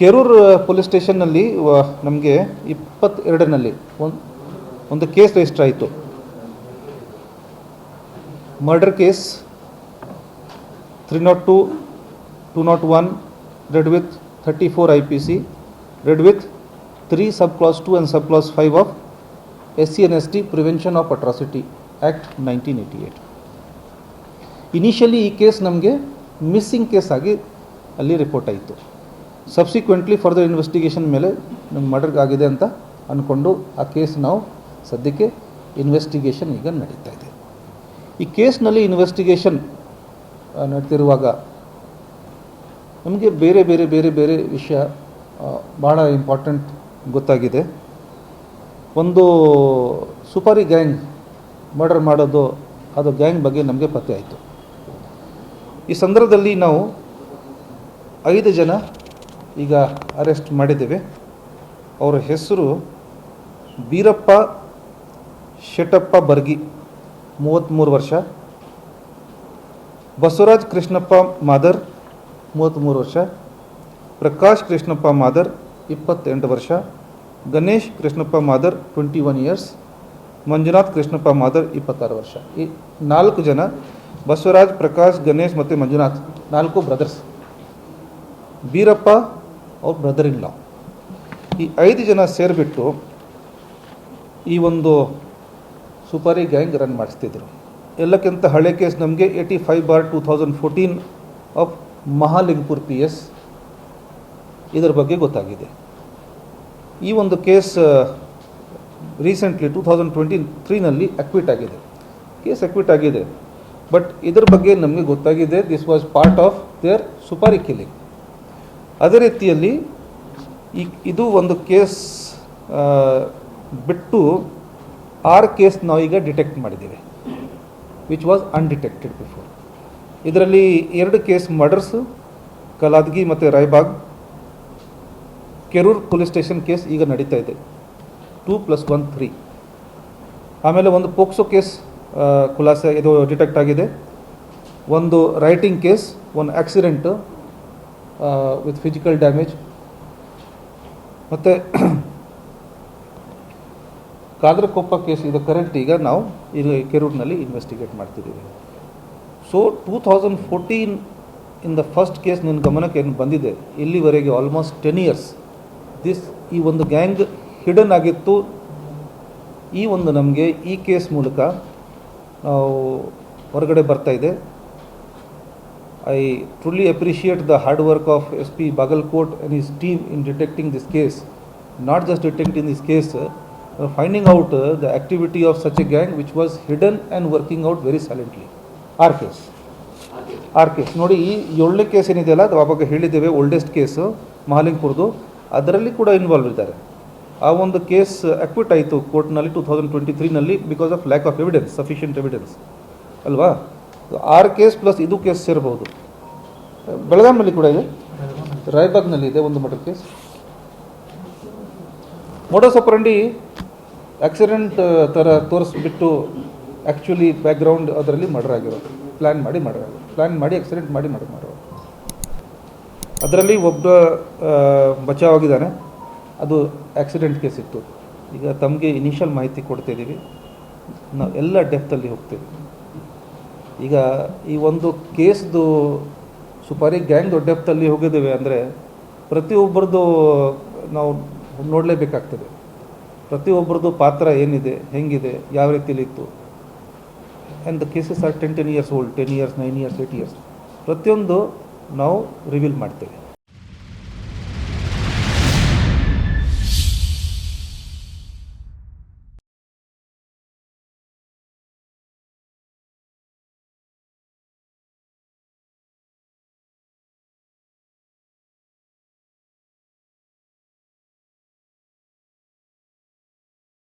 Kerur police ಸ್ಟೇಷನ್ನಲ್ಲಿ ನಮಗೆ ಇಪ್ಪತ್ತೆರಡರಲ್ಲಿ ಒಂದು ಒಂದು ಕೇಸ್ ರಿಜಿಸ್ಟರ್ ಆಯಿತು. Murder case three naught two two naught one, read with thirty four I P C, read with three sub clause two and sub clause five of S C N S T prevention of atrocity act nineteen eighty eight. Initially ಈ case ನಮಗೆ missing case ಆಗಿ ಅಲ್ಲಿ report ಆಯಿತು. Subsequently further investigation ಮೇಲೆ ನಿಮ್ಗೆ murder ಆಗಿದೆ ಅಂತ ಅಂದ್ಕೊಂಡು ಆ ಕೇಸ್ ನಾವು ಸದ್ಯಕ್ಕೆ ಇನ್ವೆಸ್ಟಿಗೇಷನ್ ಈಗ ನಡೀತಾ ಇದೆ. ಈ ಕೇಸ್ನಲ್ಲಿ ಇನ್ವೆಸ್ಟಿಗೇಷನ್ ನಡ್ತಿರುವಾಗ ನಮಗೆ ಬೇರೆ ಬೇರೆ ಬೇರೆ ಬೇರೆ ವಿಷಯ ಭಾಳ ಇಂಪಾರ್ಟೆಂಟ್ ಗೊತ್ತಾಗಿದೆ. ಒಂದು ಸುಪಾರಿ ಗ್ಯಾಂಗ್ ಮರ್ಡರ್ ಮಾಡೋದು, ಅದು ಗ್ಯಾಂಗ್ ಬಗ್ಗೆ ನಮಗೆ ಪತ್ತೆ ಆಯಿತು. ಈ ಸಂದರ್ಭದಲ್ಲಿ ನಾವು ಐದು ಜನ ಈಗ ಅರೆಸ್ಟ್ ಮಾಡಿದ್ದೇವೆ. ಅವರ ಹೆಸರು ಬೀರಪ್ಪ ಶೆಟ್ಟಪ್ಪ ಬರ್ಗಿ ಮೂವತ್ತ್ಮೂರು ವರ್ಷ. ಬಸವರಾಜ್ ಕೃಷ್ಣಪ್ಪ ಮಾದರ್ ಮೂವತ್ತ್ಮೂರು ವರ್ಷ. ಪ್ರಕಾಶ್ ಕೃಷ್ಣಪ್ಪ ಮಾದರ್, ಇಪ್ಪತ್ತೆಂಟು ವರ್ಷ. Ganesh Krishnappa Madar, twenty one years. Manjunath Krishnappa Madar, ಇಪ್ಪತ್ತಾರು ವರ್ಷ. ಈ ನಾಲ್ಕು ಜನ, ಬಸವರಾಜ್, ಪ್ರಕಾಶ್, ಗಣೇಶ್ ಮತ್ತು ಮಂಜುನಾಥ್, ನಾಲ್ಕು ಬ್ರದರ್ಸ್. ಬೀರಪ್ಪ ಅವ್ರ ಬ್ರದರ್ ಇಲ್ಲ ಈ ಐದು ಜನ ಸೇರಿಬಿಟ್ಟು ಈ ಒಂದು ಸುಪಾರಿ ಗ್ಯಾಂಗ್ ರನ್ ಮಾಡಿಸ್ತಿದ್ರು. ಎಲ್ಲಕ್ಕಿಂತ ಹಳೆ ಕೇಸ್ ನಮಗೆ eighty five bar two thousand fourteen of Mahalingpur P S ಇದರ ಬಗ್ಗೆ ಗೊತ್ತಾಗಿದೆ. ಈ ಒಂದು case recently two thousand twenty ತ್ರೀನಲ್ಲಿ acquit ಆಗಿದೆ. ಕೇಸ್ ಅಕ್ವಿಟ್ ಆಗಿದೆ. ಬಟ್ ಇದರ ಬಗ್ಗೆ ನಮಗೆ ಗೊತ್ತಾಗಿದೆ this was part of their supari killing ಅದೇ ರೀತಿಯಲ್ಲಿ ಈ ಇದು ಒಂದು ಕೇಸ್ ಬಿಟ್ಟು ಆರು ಕೇಸ್ ನಾವೀಗ ಡಿಟೆಕ್ಟ್ ಮಾಡಿದ್ದೇವೆ ವಿಚ್ ವಾಸ್ ಅನ್ಡಿಟೆಕ್ಟೆಡ್ ಬಿಫೋರ್ ಇದರಲ್ಲಿ ಎರಡು ಕೇಸ್ ಮರ್ಡರ್ಸು, ಕಲಾದ್ಗಿ ಮತ್ತು Raibag, Kerur police station case ಈಗ ನಡೀತಾ ಇದೆ ಟೂ ಪ್ಲಸ್ ಒನ್ ತ್ರೀ ಆಮೇಲೆ ಒಂದು ಪೋಕ್ಸೋ ಕೇಸ್ ಖುಲಾಸೆ ಇದು ಡಿಟೆಕ್ಟ್ ಆಗಿದೆ, ಒಂದು ರೈಟಿಂಗ್ ಕೇಸ್, ಒಂದು ಆಕ್ಸಿಡೆಂಟು ವಿತ್ ಫಿಸಿಕಲ್ ಡ್ಯಾಮೇಜ್ ಮತ್ತು ಕಾದ್ರಕೊಪ್ಪ ಕೇಸ್, ಇದು ಕರೆಂಟ್ ಈಗ ನಾವು ಈಗ ಕೆರೂರ್ನಲ್ಲಿ ಇನ್ವೆಸ್ಟಿಗೇಟ್ ಮಾಡ್ತಿದ್ದೀವಿ. So two thousand fourteen in the first case ನಿನ್ನ ಗಮನಕ್ಕೆ ಏನು ಬಂದಿದೆ? ಇಲ್ಲಿವರೆಗೆ ಆಲ್ಮೋಸ್ಟ್ ಟೆನ್ ಇಯರ್ಸ್ ದಿಸ್ ಈ ಒಂದು ಗ್ಯಾಂಗ್ ಹಿಡನ್ ಆಗಿತ್ತು. ಈ ಒಂದು ನಮಗೆ ಈ ಕೇಸ್ ಮೂಲಕ ನಾವು ಹೊರಗಡೆ ಬರ್ತಾ ಇದೆ I truly appreciate the hard work of S P Bagalkot and his team in detecting this case not just detecting this case finding out the activity of such a gang which was hidden and working out very silently. ಆರ್ case ಆರ್ case ನೋಡಿ, ಈ ಏಳನೇ case ಏನಿದೆಯಲ್ಲ, ಅದು ಆವಾಗ ಹೇಳಿದ್ದೇವೆ oldest case ಮಹಾಲಿಂಗ್ಪುರದು ಅದರಲ್ಲಿ ಕೂಡ ಇನ್ವಾಲ್ವ್ ಇದ್ದಾರೆ. ಆ ಒಂದು ಕೇಸ್ ಅಕ್ವಿಟ್ ಆಯಿತು ಕೋರ್ಟ್ನಲ್ಲಿ two thousand twenty ತ್ರೀನಲ್ಲಿ because of lack of evidence sufficient evidence ಅಲ್ವಾ? ಆರು ಕೇಸ್ ಪ್ಲಸ್ ಇದು ಕೇಸ್ ಸೇರ್ಬೋದು. ಬೆಳಗಾಂನಲ್ಲಿ ಕೂಡ ಇದೆ. ರಾಯ್ಬಾಗ್ನಲ್ಲಿ ಇದೆ ಒಂದು murder case. Modus operandi accident ಥರ ತೋರಿಸ್ಬಿಟ್ಟು ಆ್ಯಕ್ಚುಲಿ ಬ್ಯಾಕ್ಗ್ರೌಂಡ್ ಅದರಲ್ಲಿ ಮರ್ಡರ್ ಆಗಿರೋದು. ಪ್ಲ್ಯಾನ್ ಮಾಡಿ ಮರ್ಡರ್ ಆಗಿರೋದು. ಪ್ಲ್ಯಾನ್ ಮಾಡಿ ಆಕ್ಸಿಡೆಂಟ್ ಮಾಡಿ ಮರ್ಡರ್ ಮಾಡೋದು ಅದರಲ್ಲಿ ಒಬ್ಬ ಬಚಾವಾಗಿದ್ದಾನೆ. ಅದು ಆಕ್ಸಿಡೆಂಟ್ ಕೇಸ್ ಇತ್ತು ಈಗ ತಮಗೆ ಇನಿಷಿಯಲ್ ಮಾಹಿತಿ ಕೊಡ್ತಿದ್ದೀವಿ ನಾವು ಎಲ್ಲ ಡೆಪ್ತಲ್ಲಿ ಹೋಗ್ತೀವಿ. ಈಗ ಈ ಒಂದು ಕೇಸ್ದು ಸುಪಾರಿ ಗ್ಯಾಂಗ್ದು ಡೆಪ್ತಲ್ಲಿ ಹೋಗಿದ್ದೇವೆ ಅಂದರೆ ಪ್ರತಿಯೊಬ್ಬರದ್ದು ನಾವು ನೋಡಲೇಬೇಕಾಗ್ತದೆ. ಪ್ರತಿಯೊಬ್ಬರದ್ದು ಪಾತ್ರ ಏನಿದೆ, ಹೆಂಗಿದೆ, ಯಾವ ರೀತಿಯಲ್ಲಿ ಇತ್ತು. And the cases are ten ten years old ten years nine years eight years ಪ್ರತಿಯೊಂದು ನಾವು ರಿವೀಲ್ ಮಾಡ್ತೇವೆ.